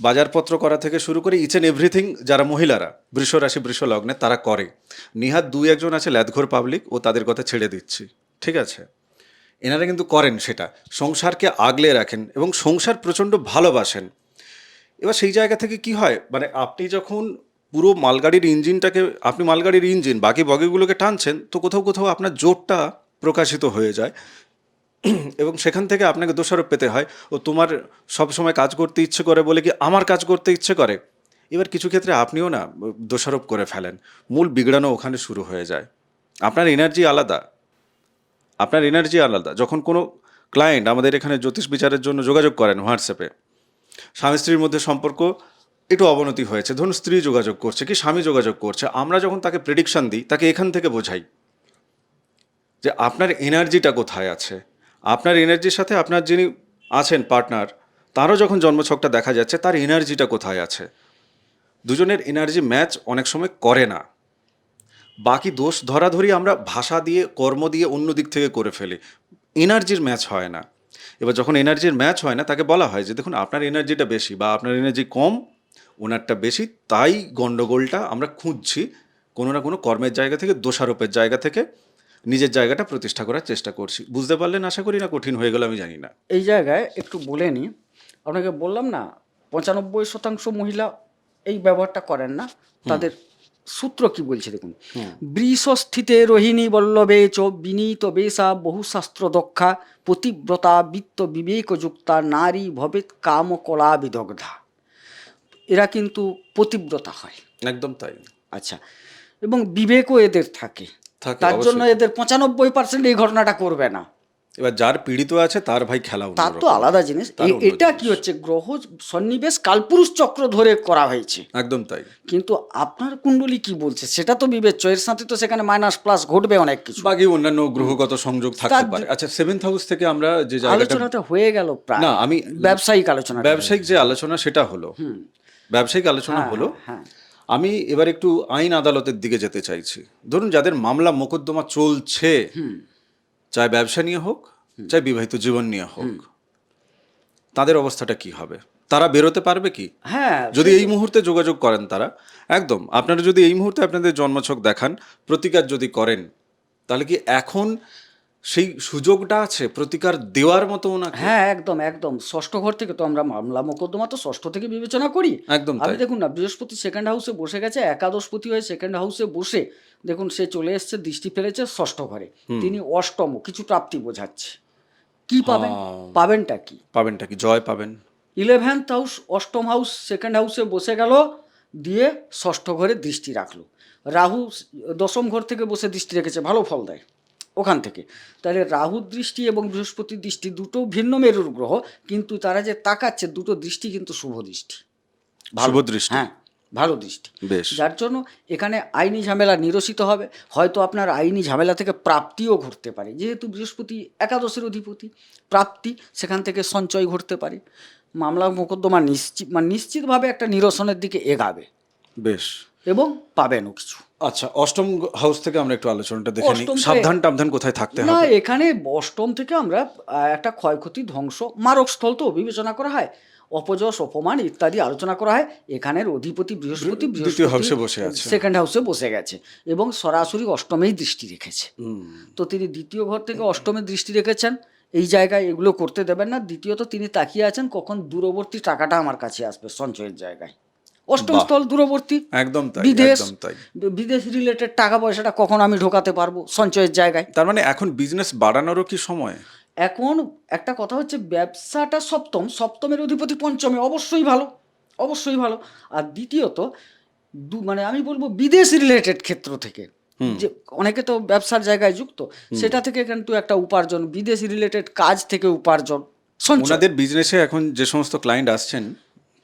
[SPEAKER 2] বাজারপত্র করা থেকে শুরু করে ইচ অ্যান্ড এভরিথিং যারা মহিলারা বৃষ রাশি বৃষ লগ্নে তারা করে। নিহাত দুই একজন আছে ল্যাদঘর পাবলিক ও তাদের কথা ছেড়ে দিচ্ছি। ঠিক আছে? এনারা কিন্তু করেন সেটা। সংসারকে আগলে রাখেন এবং সংসার প্রচণ্ড ভালোবাসেন। এবার সেই জায়গা থেকে কি হয়? মানে আপনি যখন পুরো মালগাড়ির ইঞ্জিনটাকে, আপনি মালগাড়ির ইঞ্জিন, বাকি বগিগুলোকে টানছেন, তো কোথাও কোথাও আপনার জোরটা প্রকাশিত হয়ে যায়। এবং সেখান থেকে আপনাকে দোষারোপ পেতে হয়, ও তোমার সব সময় কাজ করতে ইচ্ছে করে বলে কি আমার কাজ করতে ইচ্ছে করে? এবার কিছু ক্ষেত্রে আপনিও না দোষারোপ করে ফেলেন। মূল বিগড়ানো ওখানে শুরু হয়ে যায়। আপনার এনার্জি আলাদা। আপনার এনার্জি আলাদা। যখন কোনো ক্লায়েন্ট আমাদের এখানে জ্যোতিষ বিচারের জন্য যোগাযোগ করেন হোয়াটসঅ্যাপে স্বামী স্ত্রীর মধ্যে সম্পর্ক একটু অবনতি হয়েছে। ধরুন স্ত্রী যোগাযোগ করছে কি, স্বামী যোগাযোগ করছে। আমরা যখন তাকে প্রেডিকশন দিই, তাকে এখান থেকে বোঝাই যে আপনার এনার্জিটা কোথায় আছে? আপনার এনার্জির সাথে আপনার যিনি আছেন পার্টনার তারও যখন জন্মছকটা দেখা যাচ্ছে, তার এনার্জিটা কোথায় আছে? দুজনের এনার্জি ম্যাচ অনেক সময় করে না। বাকি দোষ ধরাধরি আমরা ভাষা দিয়ে, কর্ম দিয়ে অন্য দিক থেকে করে ফেলি। এনার্জির ম্যাচ হয় না। এবার যখন এনার্জির ম্যাচ হয় না তাকে বলা হয় যে দেখুন আপনার এনার্জিটা বেশি বা আপনার এনার্জি কম ওনারটা বেশি তাই গণ্ডগোলটা আমরা খুঁজছি কোনো না কোনো কর্মের জায়গা থেকে দোষারোপের জায়গা থেকে নিজের জায়গাটা প্রতিষ্ঠা করার চেষ্টা করছি। বুঝতে পারলেন আশা করি না কঠিন হয়ে গেল আমি জানি না।
[SPEAKER 1] এই জায়গায় একটু বলে নিই আপনাকে বললাম না পঁচানব্বই শতাংশ মহিলা এই ব্যবহারটা করেন না তাদের সূত্র কি বলছে দেখুন? বৃষস্থিতে রোহিণী বল্লভে চ বিনীত বেশা বহুশাস্ত্র দক্ষা পতিব্রতা বিত্ত বিবেকযুক্তা নারী ভবেত কাম কলা বিদগ্ধা। এরা কিন্তু পতিব্রতা হয়।
[SPEAKER 2] একদম তাই।
[SPEAKER 1] আচ্ছা এবং বিবেকও এদের থাকে, তার জন্য এদের পঁচানব্বই পার্সেন্ট এই ঘটনাটা করবে না।
[SPEAKER 2] এবার যার পীড়িত আছে তার ভাই খেলা
[SPEAKER 1] তার তো আলাদা জিনিস। এটা কি হচ্ছে? গ্রহ সন্নিবেশ কালপুরুষ চক্র ধরে করা হয়েছে।
[SPEAKER 2] একদম তাই।
[SPEAKER 1] কিন্তু আপনার কুণ্ডলী কি বলছে? সেটা তো বিবেচ্য। এর সাথে তো সেখানে মাইনাস প্লাস ঘটবে অনেক কিছু।
[SPEAKER 2] বাকি অন্যান্য গ্রহগত সংযোগ থাকতে পারে। আচ্ছা সেভেন্থ হাউস থেকে আমরা যে
[SPEAKER 1] আলোচনাটা হয়ে গেল প্রায়।
[SPEAKER 2] না আমি
[SPEAKER 1] ব্যবসায়িক আলোচনা
[SPEAKER 2] ব্যবসায়িক যে আলোচনা সেটা হলো। ব্যবসায়িক আলোচনা হলো
[SPEAKER 1] হ্যাঁ।
[SPEAKER 2] আমি এবার একটু আইন আদালতের দিকে যেতে চাইছি। ধরুন যাদের মামলা মোকদ্দমা চলছে চাই ব্যবসা নিয়ে হোক চাই বিবাহিত জীবন নিয়ে হোক। তাদের অবস্থাটা কি হবে? তারা বেরোতে পারবে কি?
[SPEAKER 1] হ্যাঁ
[SPEAKER 2] যদি এই মুহূর্তে যোগাযোগ করেন তারা একদম। আপনারা যদি এই মুহূর্তে আপনাদের জন্মছক দেখান প্রতিকার যদি করেন তাহলে কি এখন সেই সুযোগটা আছে প্রতিকার দেওয়ার মতো ওনাকে?
[SPEAKER 1] হ্যাঁ একদম একদম। ষষ্ঠ ঘর থেকে তো আমরা মামলা মোকদ্দমা তো ষষ্ঠ থেকে বিবেচনা করি।
[SPEAKER 2] একদম
[SPEAKER 1] আপনি দেখুন না বৃহস্পতি সেকেন্ড হাউসে বসে গেছে একাদশপতি হয়ে সেকেন্ড হাউসে বসে দেখুন সে চলে এসছে দৃষ্টি ফেলেছে ষষ্ঠ ঘরে। তিনি অষ্টম কিছু প্রাপ্তি বোঝাচ্ছে। কি পাবেন?
[SPEAKER 2] হ্যাঁ।
[SPEAKER 1] পাবেনটা কি?
[SPEAKER 2] পাবেনটা কি? জয় পাবেন।
[SPEAKER 1] ইলেভেন্থ হাউস অষ্টম হাউস সেকেন্ড হাউসে বসে গেল দিয়ে ষষ্ঠ ঘরে দৃষ্টি রাখল। রাহু দশম ঘর থেকে বসে দৃষ্টি রেখেছে ভালো ফল দেয়। ওখান থেকে। তাহলে রাহুর দৃষ্টি এবং বৃহস্পতির দৃষ্টি দুটো ভিন্ন মেরুর গ্রহ কিন্তু তারা যে তাকাচ্ছে দুটো দৃষ্টি কিন্তু শুভ দৃষ্টি।
[SPEAKER 2] শুভ দৃষ্টি।
[SPEAKER 1] হ্যাঁ ভালো দৃষ্টি।
[SPEAKER 2] বেশ।
[SPEAKER 1] যার জন্য এখানে আইনি ঝামেলা নিরসিত হবে হয়তো আপনার আইনি ঝামেলা থেকে প্রাপ্তিও ঘটতে পারে। যেহেতু বৃহস্পতি একাদশের অধিপতি প্রাপ্তি সেখান থেকে সঞ্চয় ঘটতে পারে। মামলা মোকদ্দমা নিশ্চিত মানে নিশ্চিতভাবে একটা নিরসনের দিকে এগাবে।
[SPEAKER 2] বেশ।
[SPEAKER 1] এবং পাবেনও কিছু।
[SPEAKER 2] আচ্ছা অষ্টম হাউস থেকে আমরা একটু আলোচনাটা দেখে নিই। সাবধান টাবধান কোথায় থাকতে
[SPEAKER 1] না
[SPEAKER 2] হবে?
[SPEAKER 1] এখানে অষ্টম থেকে আমরা একটা ক্ষয়ক্ষতি ধ্বংস মারক স্থল তো বিবেচনা করা হয় অপযশ অপমান ইত্যাদি আলোচনা করা হয়। এখানের অধিপতি বৃহস্পতি
[SPEAKER 2] দ্বিতীয় হাউসে বসে আছে।
[SPEAKER 1] সেকেন্ড হাউসে বসে গেছে এবং সরাসরি অষ্টমেই দৃষ্টি রেখেছে। তো তিনি দ্বিতীয় ঘর থেকে অষ্টমে দৃষ্টি রেখেছেন। এই জায়গায় এগুলো করতে দেবেন না। দ্বিতীয়ত তিনি তাকিয়ে আছেন কখন দূরবর্তী টাকাটা আমার কাছে আসবে সঞ্চয়ের জায়গায়। অষ্টম স্থল দূরবর্তী।
[SPEAKER 2] একদম তাই
[SPEAKER 1] বিদেশ। বিদেশ রিলেটেড টাকা পয়সাটা কখন আমি ঢোকাতে পারব সঞ্চয়ের জায়গায়?
[SPEAKER 2] তার মানে এখন বিজনেস বাড়ানোরও কি সময়?
[SPEAKER 1] এখন একটা কথা হচ্ছে ব্যবসাটা সপ্তম সপ্তমের অধিপতি পঞ্চমে অবশ্যই ভালো অবশ্যই ভালো। আর দ্বিতীয়ত দু মানে আমি বলব বিদেশ রিলেটেড ক্ষেত্র থেকে যে অনেকে তো ব্যবসার জায়গায় যুক্ত সেটা থেকে কিন্তু একটা উপার্জন বিদেশ রিলেটেড কাজ থেকে উপার্জন
[SPEAKER 2] ওনাদের বিজনেসে এখন যে সমস্ত ক্লায়েন্ট আসছেন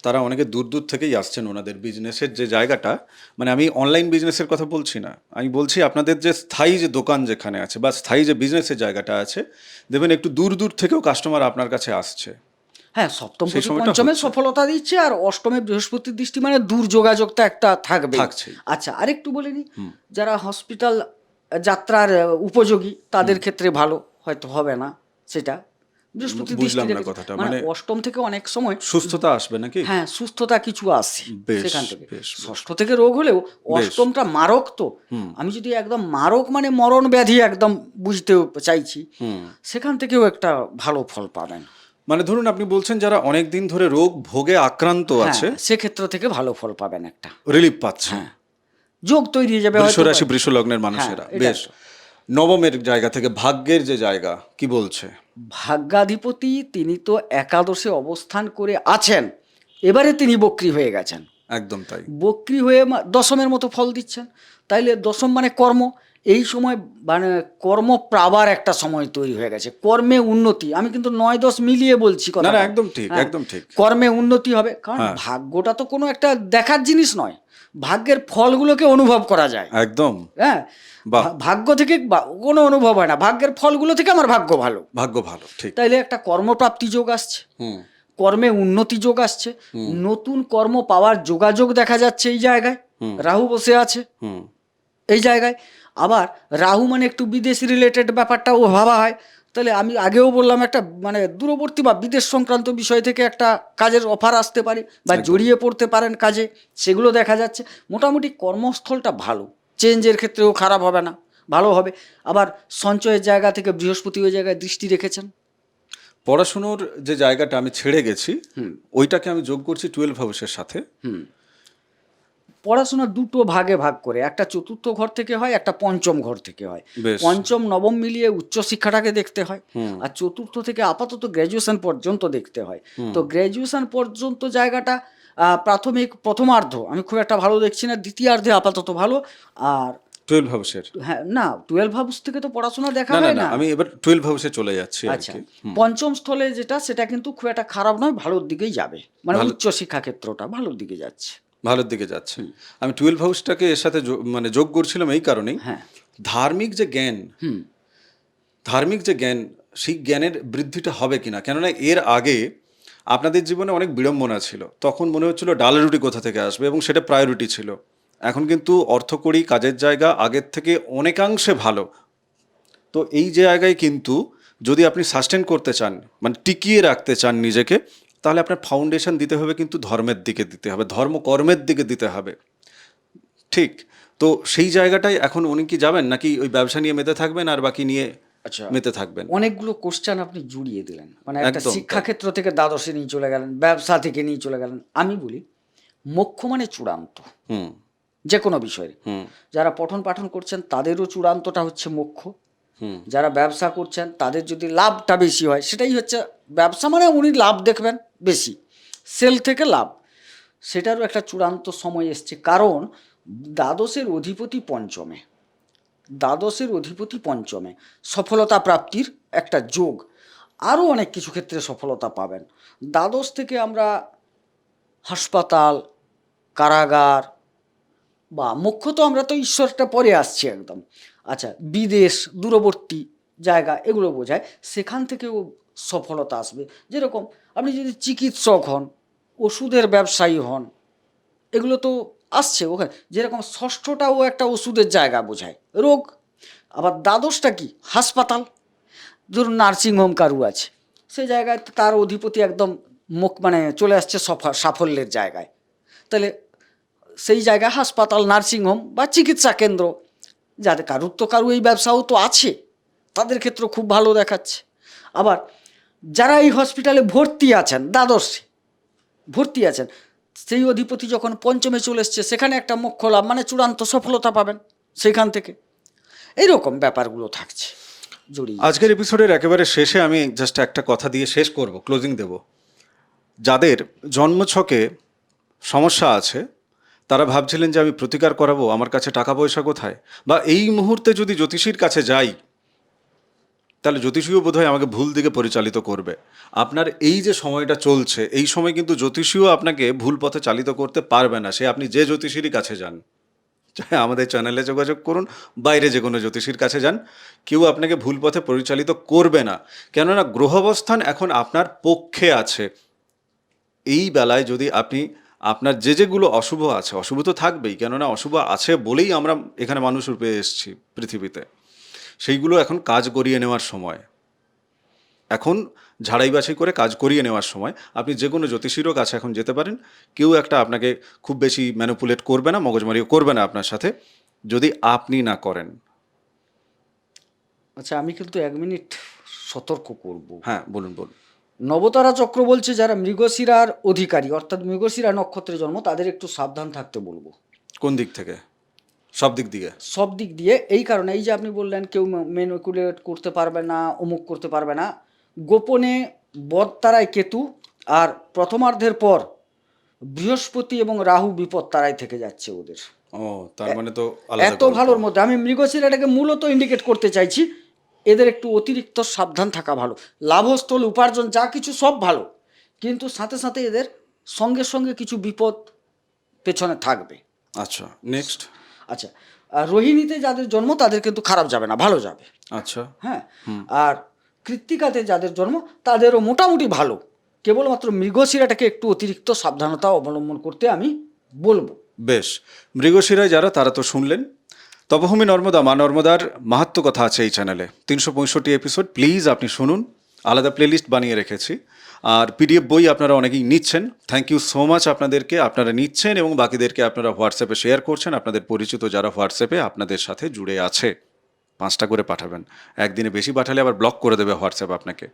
[SPEAKER 2] তারা অনেকে দূর দূর থেকেই আসছেন ওনাদের বিজনেসের যে জায়গাটা। মানে আমি অনলাইন বিজনেসের কথা বলছি না। আমি বলছি আপনাদের যে স্থায়ী যে দোকান যেখানে আছে বা স্থায়ী যে বিজনেসের জায়গাটা আছে দেখবেন একটু দূর দূর থেকেও কাস্টমার আপনার কাছে আসছে।
[SPEAKER 1] হ্যাঁ সপ্তম পঞ্চমে সফলতা দিচ্ছে আর অষ্টমে বৃহস্পতির দৃষ্টি মানে দূর যোগাযোগটা একটা থাকবে। আচ্ছা আরেকটু বলে নিই যারা হসপিটাল যাত্রার উপযোগী তাদের ক্ষেত্রে ভালো হয়তো হবে না সেটা। বৃহস্পতি
[SPEAKER 2] বুঝলাম না কথাটা,
[SPEAKER 1] মানে
[SPEAKER 2] মানে-
[SPEAKER 1] অষ্টম থেকে অনেক সময়
[SPEAKER 2] সুস্থতা আসবে নাকি?
[SPEAKER 1] হ্যাঁ সুস্থতা কিছু আসে সেখান থেকে। ষষ্ঠ থেকে রোগ হলেও অষ্টমটা মারক তো। আমি যদি একদম মারক মানে মরণ ব্যাধি একদম বুঝতে চাইছি সেখান থেকেও একটা ভালো ফল পাবেন।
[SPEAKER 2] মানে ধরুন আপনি বলছেন যারা অনেক দিন ধরে রোগ ভোগে আক্রান্ত আছে
[SPEAKER 1] হ্যাঁ সেক্ষেত্র থেকে ভালো ফল পাবেন একটা।
[SPEAKER 2] রিলিফ পাচ্ছে
[SPEAKER 1] যোগ তৈরি হয়ে যাবে
[SPEAKER 2] বৃষ রাশি বৃষ লগ্নের মানুষেরা।
[SPEAKER 1] হ্যাঁ,
[SPEAKER 2] বেশ। নবমের জায়গা থেকে ভাগ্যের যে জায়গা কি বলছে?
[SPEAKER 1] ভাগ্যাধিপতি তিনি তো একাদশে অবস্থান করে আছেন এবারে তিনি বক্রি হয়ে গেছেন।
[SPEAKER 2] একদম তাই।
[SPEAKER 1] বক্রি হয়ে দশমের মতো ফল দিচ্ছেন। তাইলে দশম মানে কর্ম। এই সময় মানে কর্ম প্রাবার একটা সময় তৈরি হয়ে গেছে। কর্মে উন্নতি। আমি কিন্তু নয় দশ মিলিয়ে বলছি কথা
[SPEAKER 2] একদম ঠিক একদম ঠিক।
[SPEAKER 1] কর্মে উন্নতি হবে। কারণ
[SPEAKER 2] হ্যাঁ।
[SPEAKER 1] ভাগ্যটা তো কোনো একটা দেখার জিনিস নয়। ভাগ্যের ফলগুলোকে অনুভব করা যায়।
[SPEAKER 2] একদম।
[SPEAKER 1] হ্যাঁ। ভাগ্য থেকে কোনো অনুভব হয় না। ভাগ্যের ফলগুলো থেকে আমার ভাগ্য ভালো।
[SPEAKER 2] ভাগ্য ভালো ঠিক।
[SPEAKER 1] তাইলে একটা কর্মপ্রাপ্তি যোগ আসছে।
[SPEAKER 2] হুম।
[SPEAKER 1] কর্মে উন্নতি যোগ আসছে। নতুন কর্ম পাওয়ার যোগাযোগ দেখা যাচ্ছে এই জায়গায়। রাহু বসে আছে।
[SPEAKER 2] হুম।
[SPEAKER 1] এই জায়গায়। আবার রাহু মানে একটু বিদেশ রিলেটেড ব্যাপারটাও ভাবা হয়। তাহলে আমি আগেও বললাম একটা মানে দূরবর্তী বা বিদেশ সংক্রান্ত বিষয় থেকে একটা কাজের অফার আসতে পারে বা জড়িয়ে পড়তে পারেন কাজে সেগুলো দেখা যাচ্ছে। মোটামুটি কর্মস্থলটা ভালো। চেঞ্জের ক্ষেত্রেও খারাপ হবে না ভালো হবে। আবার সঞ্চয়ের জায়গা থেকে বৃহস্পতি ওই জায়গায় দৃষ্টি রেখেছেন।
[SPEAKER 2] পড়াশুনোর যে জায়গাটা আমি ছেড়ে গেছি ওইটাকে আমি যোগ করছি টুয়েলভ হাউসের সাথে।
[SPEAKER 1] পড়াশোনা দুটো ভাগে ভাগ করে একটা চতুর্থ ঘর থেকে হয় একটা পঞ্চম ঘর থেকে হয়। পঞ্চম নবম মিলিয়ে উচ্চ শিক্ষাটাকে দেখতে হয় আর চতুর্থ থেকে আপাতত গ্র্যাজুয়েশন পর্যন্ত দেখতে হয়। তো গ্র্যাজুয়েশন পর্যন্ত জায়গাটা প্রাথমিক প্রথমার্ধ আমি খুব একটা ভালো দেখছি না দ্বিতীয়ার্ধে আপাতত ভালো আর
[SPEAKER 2] টুয়েলভ হাউসের
[SPEAKER 1] হ্যাঁ না টুয়েলভ হাউস থেকে তো পড়াশোনা দেখা হয়
[SPEAKER 2] না আমি এবার টুয়েলভ হাউসে চলে যাচ্ছি
[SPEAKER 1] আচ্ছা পঞ্চম স্থলে যেটা সেটা কিন্তু খুব একটা খারাপ নয় ভালোর দিকেই যাবে। মানে উচ্চ শিক্ষা ক্ষেত্রটা ভালোর দিকে যাচ্ছে।
[SPEAKER 2] ভালোর দিকে যাচ্ছে। আমি টুয়েলভ হাউসটাকে এর সাথে মানে যোগ করছিলাম এই কারণেই।
[SPEAKER 1] হ্যাঁ।
[SPEAKER 2] ধার্মিক যে জ্ঞান ধার্মিক যে জ্ঞান সেই জ্ঞানের বৃদ্ধিটা হবে কিনা? কেননা এর আগে আপনাদের জীবনে অনেক বিড়ম্বনা ছিল। তখন মনে হচ্ছিল ডাল রুটি কোথা থেকে আসবে এবং সেটা প্রায়োরিটি ছিল। এখন কিন্তু অর্থকড়ি কাজের জায়গা আগের থেকে অনেকাংশে ভালো। তো এই জায়গায় কিন্তু যদি আপনি সাস্টেন করতে চান মানে টিকিয়ে রাখতে চান নিজেকে তাহলে আপনার ফাউন্ডেশন দিতে হবে কিন্তু ধর্মের দিকে দিতে হবে ধর্মকর্মের দিকে দিতে হবে। ঠিক তো সেই জায়গাটাই এখন উনি কি যাবেন নাকি ওই ব্যবসা নিয়ে মেতে থাকবেন আর বাকি নিয়ে
[SPEAKER 1] আচ্ছা
[SPEAKER 2] মেতে থাকবেন?
[SPEAKER 1] অনেকগুলো কোশ্চেন আপনি জুড়িয়ে দিলেন। মানে একটা শিক্ষাক্ষেত্র থেকে দ্বাদশে নিয়ে চলে গেলেন ব্যবসা থেকে নিয়ে চলে গেলেন। আমি বলি মোক্ষ মানে চূড়ান্ত।
[SPEAKER 2] হুম।
[SPEAKER 1] যে কোনো বিষয়ে।
[SPEAKER 2] হুম।
[SPEAKER 1] যারা পঠন পাঠন করছেন তাদেরও চূড়ান্তটা হচ্ছে মোক্ষ। যারা ব্যবসা করছেন, তাদের যদি লাভটা বেশি হয়, সেটাই হচ্ছে ব্যবসা মানে উনি লাভ দেখবেন বেশি, সেল থেকে লাভ। সেটারও একটা চূড়ান্ত সময় এসছে, কারণ দ্বাদশের অধিপতি পঞ্চমে, দ্বাদশের অধিপতি পঞ্চমে সফলতা প্রাপ্তির একটা যোগ। আরও অনেক কিছু ক্ষেত্রে সফলতা পাবেন। দ্বাদশ থেকে আমরা হাসপাতাল, কারাগার বা মুখ্যত আমরা তো ঈশ্বরটা পরে আসছি একদম। আচ্ছা বিদেশ, দূরবর্তী জায়গা এগুলো বোঝায়, সেখান থেকেও সফলতা আসবে। যেরকম আপনি যদি চিকিৎসক হন, ওষুধের ব্যবসায়ী হন, এগুলো তো আসছে ওখানে। যেরকম ষষ্ঠটাও একটা ওষুধের জায়গা বোঝায়, রোগ। আবার দ্বাদশটা কি? হাসপাতাল। ধরুন নার্সিংহোম কারু আছে, সেই জায়গায় তার অধিপতি একদম মুখ মানে চলে আসছে সফা, সাফল্যের জায়গায়। তাহলে সেই জায়গায় হাসপাতাল, নার্সিংহোম বা চিকিৎসা কেন্দ্র। যাদের কারুর তো কারু এই ব্যবসাও তো আছে, তাদের ক্ষেত্রে খুব ভালো দেখাচ্ছে। আবার যারা এই হসপিটালে ভর্তি আছেন, দ্বাদশে ভর্তি আছেন, সেই অধিপতি যখন পঞ্চমে চলে এসছে, সেখানে একটা মোক্ষ লাভ মানে চূড়ান্ত সফলতা পাবেন সেখান থেকে। এইরকম ব্যাপারগুলো থাকছে জড়িয়ে
[SPEAKER 2] আজকের এপিসোডের একেবারে শেষে আমি জাস্ট একটা কথা দিয়ে শেষ করব ক্লোজিং দেব। যাদের জন্মছকে সমস্যা আছে তারা ভাবছিলেন যে আমি প্রতিকার করাবো, আমার কাছে টাকা পয়সা কোথায়? বা এই মুহূর্তে যদি জ্যোতিষীর কাছে যাই, তাহলে জ্যোতিষীও বোধহয় আমাকে ভুল দিকে পরিচালিত করবে। আপনার এই যে সময়টা চলছে, এই সময় কিন্তু জ্যোতিষীও আপনাকে ভুল পথে চালিত করতে পারবে না। সে আপনি যে জ্যোতিষীরই কাছে যান চাহে আমাদের চ্যানেলে যোগাযোগ করুন, বাইরে যে কোনো জ্যোতিষীর কাছে যান, কেউ আপনাকে ভুল পথে পরিচালিত করবে না। কেননা গ্রহাবস্থান এখন আপনার পক্ষে আছে। এই বেলায় যদি আপনি আপনার যে যেগুলো অশুভ আছে অশুভ তো থাকবেই কেননা অশুভ আছে বলেই আমরা এখানে মানুষ রূপে এসেছি পৃথিবীতে। সেইগুলো এখন কাজ করিয়ে নেওয়ার সময়। এখন ঝাড়াই বাছাই করে কাজ করিয়ে নেওয়ার সময়। আপনি যে কোনো জ্যোতিষীরও কাছে এখন যেতে পারেন। কেউ একটা আপনাকে খুব বেশি ম্যানুপুলেট করবে না মগজমারিও করবে না আপনার সাথে যদি আপনি না করেন।
[SPEAKER 1] আচ্ছা আমি কিন্তু এক মিনিট সতর্ক করব।
[SPEAKER 2] হ্যাঁ বলুন বলুন।
[SPEAKER 1] নবতারা চক্র বলছে যারা মৃগশিরার অধিকারী অর্থাৎ মৃগশিরা নক্ষত্রে জন্ম তাদের একটু সাবধান থাকতে বলব।
[SPEAKER 2] কোন দিক থেকে? সব দিক দিয়ে?
[SPEAKER 1] সব দিক দিয়ে এই কারণে এই যে আপনি বললেন কেউ মেনুকুলেট করতে পারবে না অমুক করতে পারবে না গোপনে বদতারায় কেতু আর প্রথমার্ধের পর বৃহস্পতি এবং রাহু বিপদ তারাই থেকে যাচ্ছে ওদের।
[SPEAKER 2] ও তার মানে তো
[SPEAKER 1] এত। ভালোর মধ্যে আমি মৃগশিরাটাকে মূলত ইন্ডিকেট করতে চাইছি এদের একটু অতিরিক্ত সাবধান থাকা ভালো। লাভস্থল উপার্জন যা কিছু সব ভালো। কিন্তু সাথে সাথে এদের সঙ্গে সঙ্গে কিছু বিপদ পেছনে থাকবে।
[SPEAKER 2] আচ্ছা নেক্সট
[SPEAKER 1] আচ্ছা আর রোহিণীতে যাদের জন্ম তাদের কিন্তু খারাপ যাবে না ভালো যাবে।
[SPEAKER 2] আচ্ছা।
[SPEAKER 1] হ্যাঁ আর কৃত্তিকাতে যাদের জন্ম তাদেরও মোটামুটি ভালো। কেবলমাত্র মৃগশিরাটাকে একটু অতিরিক্ত সাবধানতা অবলম্বন করতে আমি বলব।
[SPEAKER 2] বেশ মৃগশিরায় যারা তারা তো শুনলেন। তপভূমি নর্মদা, মা নর্মদার মাহাত্ম কথা আছে এই চ্যানেলে। তিনশো পঁয়ষট্টি এপিসোড প্লিজ আপনি শুনুন। আলাদা প্লেলিস্ট বানিয়ে রেখেছি। আর পিডিএফ বই আপনারা অনেকেই নিচ্ছেন। থ্যাংক ইউ সো মাচ আপনাদেরকে। আপনারা নিচ্ছেন এবং বাকিদেরকে আপনারা হোয়াটসঅ্যাপে শেয়ার করছেন। আপনাদের পরিচিত যারা হোয়াটসঅ্যাপে আপনাদের সাথে জুড়ে আছে, পাঁচটা করে পাঠাবেন। একদিনে বেশি পাঠালে আবার ব্লক করে দেবে হোয়াটসঅ্যাপ আপনাকে।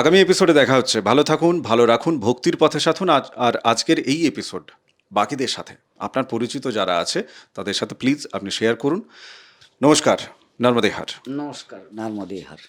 [SPEAKER 2] আগামী এপিসোডে দেখা হচ্ছে। ভালো থাকুন, ভালো রাখুন, ভক্তির পথে সাথুন। আর আজকের এই এপিসোড বাকিদের সাথে। আপনার পরিচিত যারা আছে, তাদের সাথে প্লিজ আপনি শেয়ার করুন। নমস্কার, নর্মদে হাট।
[SPEAKER 1] নমস্কার, নর্মদে হার